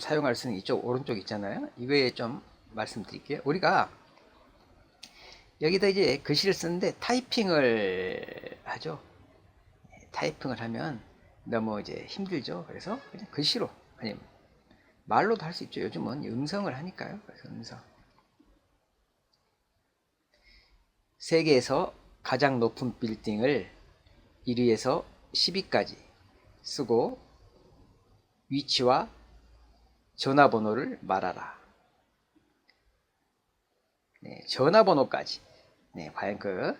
사용할 수 있는 이쪽 오른쪽 있잖아요. 이거에 좀 말씀드릴게요. 우리가 여기다 이제 글씨를 쓰는데 타이핑을 하죠. 타이핑을 하면 너무 이제 힘들죠. 그래서 그냥 글씨로 아니면 말로도 할 수 있죠. 요즘은 음성을 하니까요. 그래서 음성. 세계에서 가장 높은 빌딩을 1위에서 10위까지 쓰고 위치와 전화번호를 말하라. 네, 전화번호까지. 네, 과연 그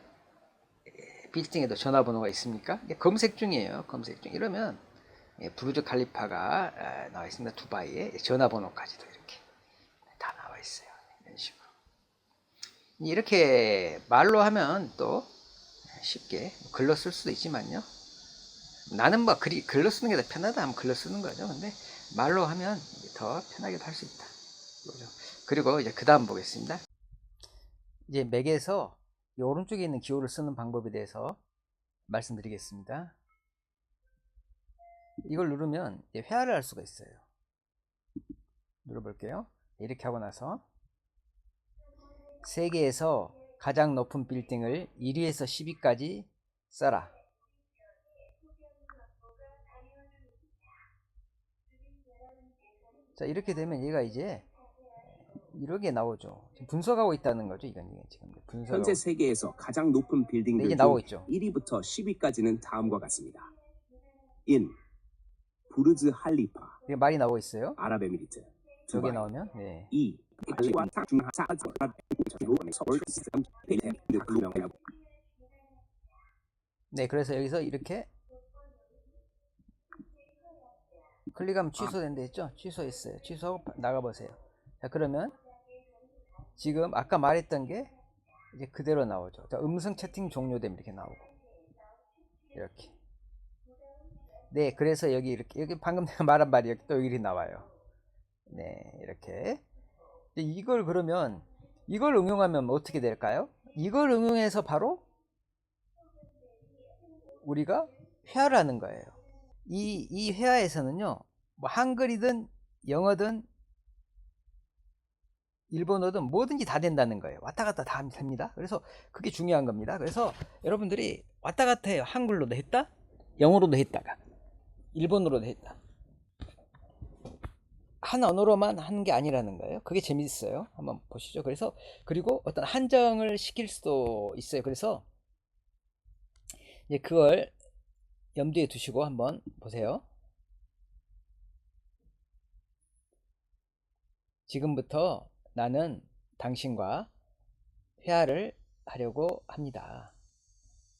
에, 빌딩에도 전화번호가 있습니까? 이게 검색 중이에요. 검색 중. 이러면 예, 부르즈 칼리파가 아, 나와 있습니다. 두바이에 전화번호까지도 이렇게 다 나와 있어요. 이런 식으로. 이렇게 말로 하면 또 쉽게 글로 쓸 수도 있지만요. 나는 뭐 글이 글로 쓰는 게 더 편하다 하면 글로 쓰는 거죠. 근데 말로 하면 더 편하게도 할수 있다. 이거죠. 그리고 이제 그 다음 보겠습니다. 이제 맥에서 이 오른쪽에 있는 기호를 쓰는 방법에 대해서 말씀드리겠습니다. 이걸 누르면 회화를 할 수가 있어요. 눌러볼게요. 이렇게 하고 나서 세계에서 가장 높은 빌딩을 1위에서 10위까지 써라. 자 이렇게 되면 얘가 이제 이렇게 나오죠. 분석하고 있다는 거죠. 이건 이게 지금 분석하고 현재 세계에서 가장 높은 네, 빌딩들 이게 중 나오고 있죠. 1위부터 10위까지는 다음과 같습니다. 1. 부르즈 할리파, 이게 말이 나오고 있어요. 아랍에미리트. 두바이. 나오면 네. 2. 네, 그래서 여기서 이렇게 클릭하면 취소된다 했죠? 취소했어요. 취소하고 바- 나가보세요. 자, 그러면 지금 아까 말했던 게 이제 그대로 나오죠. 자, 음성 채팅 종료됨 이렇게 나오고 이렇게. 네, 그래서 여기 이렇게 여기 방금 내가 말한 말이 여기 또 여기 나와요. 네, 이렇게. 이걸 그러면 이걸 응용하면 어떻게 될까요? 이걸 응용해서 바로 우리가 회화를 하는 거예요. 이, 이 회화에서는요, 뭐 한글이든 영어든 일본어든 뭐든지 다 된다는 거예요. 왔다 갔다 다 됩니다. 그래서 그게 중요한 겁니다. 그래서 여러분들이 왔다 갔다 해요. 한글로도 했다, 영어로도 했다가, 일본어로도 했다. 한 언어로만 하는 게 아니라는 거예요. 그게 재밌어요. 한번 보시죠. 그래서 그리고 어떤 한정을 시킬 수도 있어요. 그래서 이제 그걸 염두에 두시고 한번 보세요. 지금부터 나는 당신과 회화를 하려고 합니다.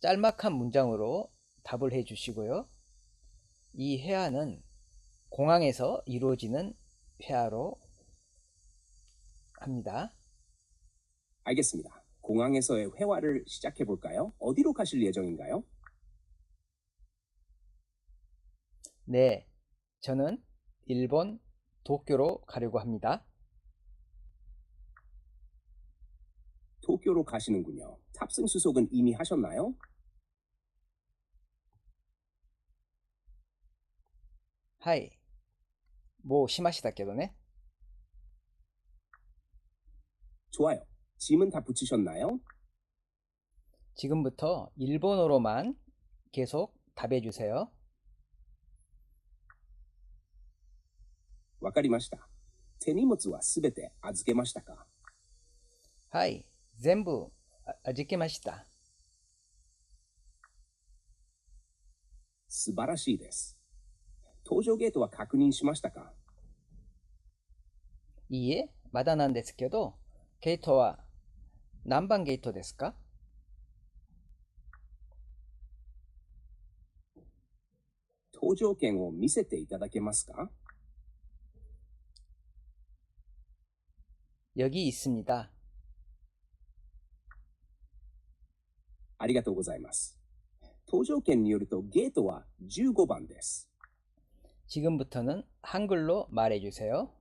짤막한 문장으로 답을 해 주시고요. 이 회화는 공항에서 이루어지는 회화로 합니다. 알겠습니다. 공항에서의 회화를 시작해 볼까요? 어디로 가실 예정인가요? 네, 저는 일본 도쿄로 가려고 합니다. 도쿄로 가시는군요. 탑승 수속은 이미 하셨나요? はい。もうしましたけどね。 좋아요. 짐은 다 붙이셨나요? 지금부터 일본어로만 계속 답해 주세요. わかりました。手荷物はすべて預けましたか？はい。全部あ預けました。素晴らしいです。搭乗ゲートは確認しましたか？いいえ、まだなんですけど、ゲートは何番ゲートですか？搭乗券を見せていただけますか？ 여기 있습니다. ありがとうございます。搭乗券によるとゲートは15番です。 지금부터는 한글로 말해 주세요.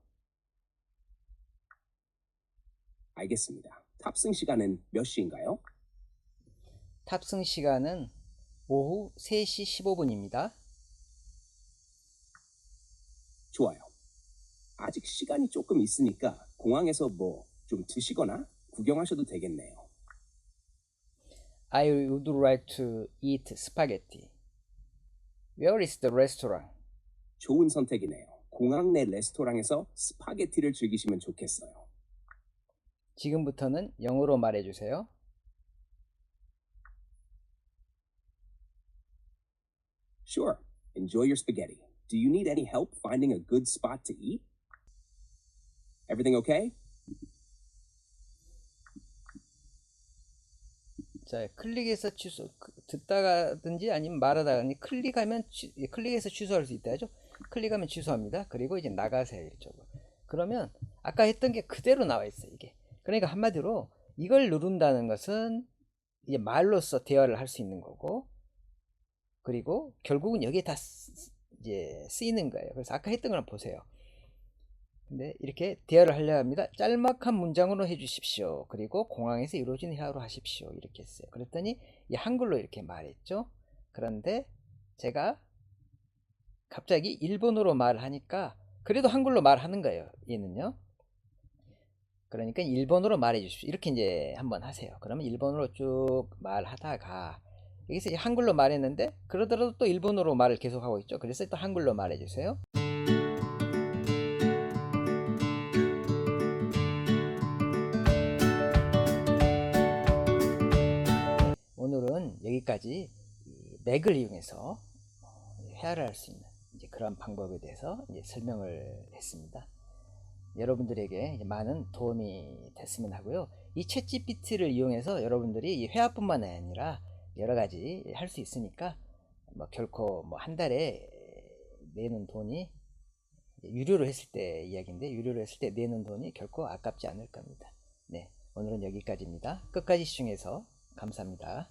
알겠습니다. 탑승 시간은 몇 시인가요? 탑승 시간은 오후 3시 15분입니다. 좋아요. 아직 시간이 조금 있으니까 공항에서 뭐 좀 드시거나 구경하셔도 되겠네요. I would like to eat spaghetti. Where is the restaurant? 좋은 선택이네요. 공항 내 레스토랑에서 스파게티를 즐기시면 좋겠어요. 지금부터는 영어로 말해주세요. Sure. Enjoy your spaghetti. Do you need any help finding a good spot to eat? Everything okay? 자, 클릭해서 취소, 그- 듣다가든지 아니면 말하다든지 클릭하면 취, 예, 클릭해서 취소할 수 있다 죠. 클릭하면 취소합니다. 그리고 이제 나가세요 이쪽으로. 그러면 아까 했던 게 그대로 나와 있어요 이게. 그러니까 한마디로 이걸 누른다는 것은 이제 말로써 대화를 할 수 있는 거고, 그리고 결국은 여기에 다 쓰- 이제 쓰이는 거예요. 그래서 아까 했던 걸 보세요. 근데 이렇게 대화를 하려 합니다. 짤막한 문장으로 해주십시오. 그리고 공항에서 이루어진 대화로 하십시오. 이렇게 했어요. 그랬더니 이 한글로 이렇게 말했죠. 그런데 제가 갑자기 일본어로 말을 하니까 그래도 한글로 말하는 거예요. 얘는요. 그러니까 일본어로 말해 주십시오. 이렇게 이제 한번 하세요. 그러면 일본어로 쭉 말하다가 여기서 한글로 말했는데 그러더라도 또 일본어로 말을 계속하고 있죠. 그래서 또 한글로 말해 주세요. 이 맥을 이용해서 어, 헤아를 할 수 있는 이제 그런 방법에 대해서 이제 설명을 했습니다. 여러분들에게 많은 도움이 됐으면 하고요. 이 챗GPT를 이용해서 여러분들이 이 회화뿐만 아니라 여러 가지 할 수 있으니까 뭐 결코 뭐 한 달에 내는 돈이 유료로 했을 때 이야기인데 유료로 했을 때 내는 돈이 결코 아깝지 않을 겁니다. 네, 오늘은 여기까지입니다. 끝까지 시청해서 감사합니다.